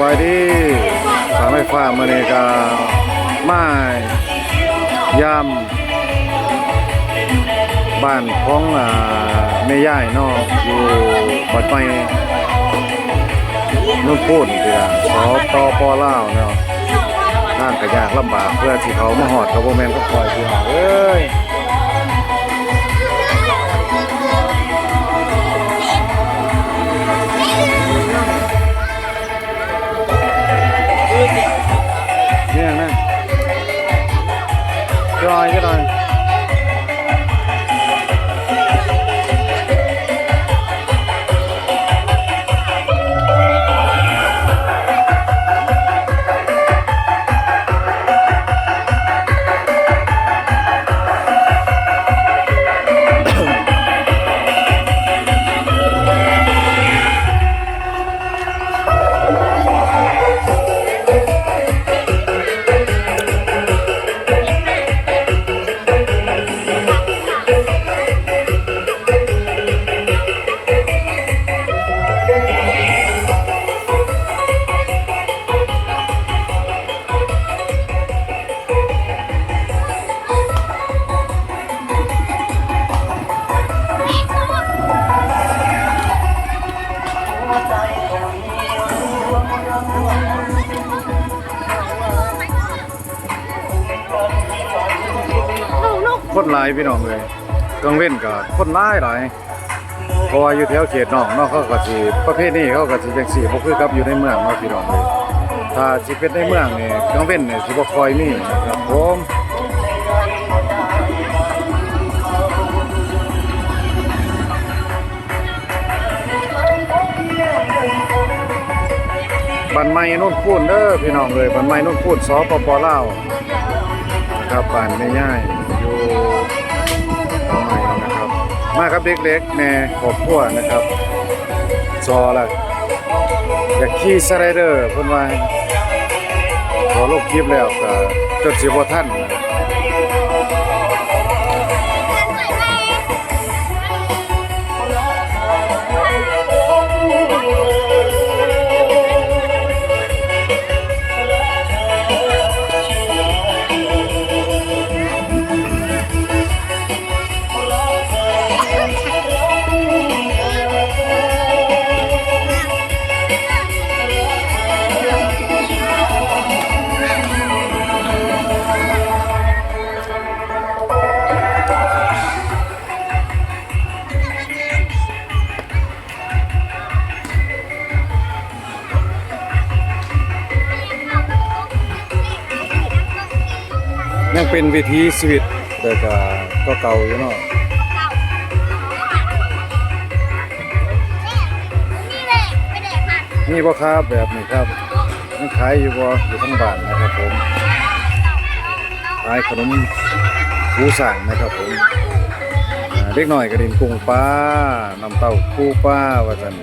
บายดีสามไฟฟ้ามาเนกาไม้ยามบ้านของอ่าแม่ย่ายเนาะอยู่บัดไปนุ่นพูดพี่ล่ะสปปล่าวเนาะทางก็ยากลำบากเพื่อที่เขามาหอดกับโบแมนก็คอยพี่น้อเอ้ย จอยก็หน่อย หลายพี่น้องเลยกลางเว้นก็คนหลายหลายเพราะว่าอยู่แถวเขตนอกนาะเขาก็สิประเภทนี้เขาก็สิจังซี่บ่คือกับอยู่ในเมืองเนาะพี่น้องเลยถ้าสิเป็นในเมืองเนี่ยกลางเว้นเนี่ยสิบ่คอยมีนะครับผมบันไม้นุ่นพูนเด้อพี่น้องเลยบันไม้นุ่นพูนสปปลาวนะครับบ้านแม่ย่าย มาครับเด็กๆแม่ขอบครัวนะครับซอละอยากขี่สไลเดอร์เพิ่นว่าขอลบคลิปแล้วก็จนสิบ่ทันนะ ยังเป็นวิถีชีวิตแต่ก็ก็เก่าอยู่เนาะนี่แหละไปแดกมันนี่บ่ครับแบบนี้ครับยังขายอยู่บ่อยู่ทั้งบ้านนะครับผมขายขนมหูสั่งนะครับผมเล็กหน้อยก็ดินกุ้งปลาน้ำเต้าปูปลาว่าซั่น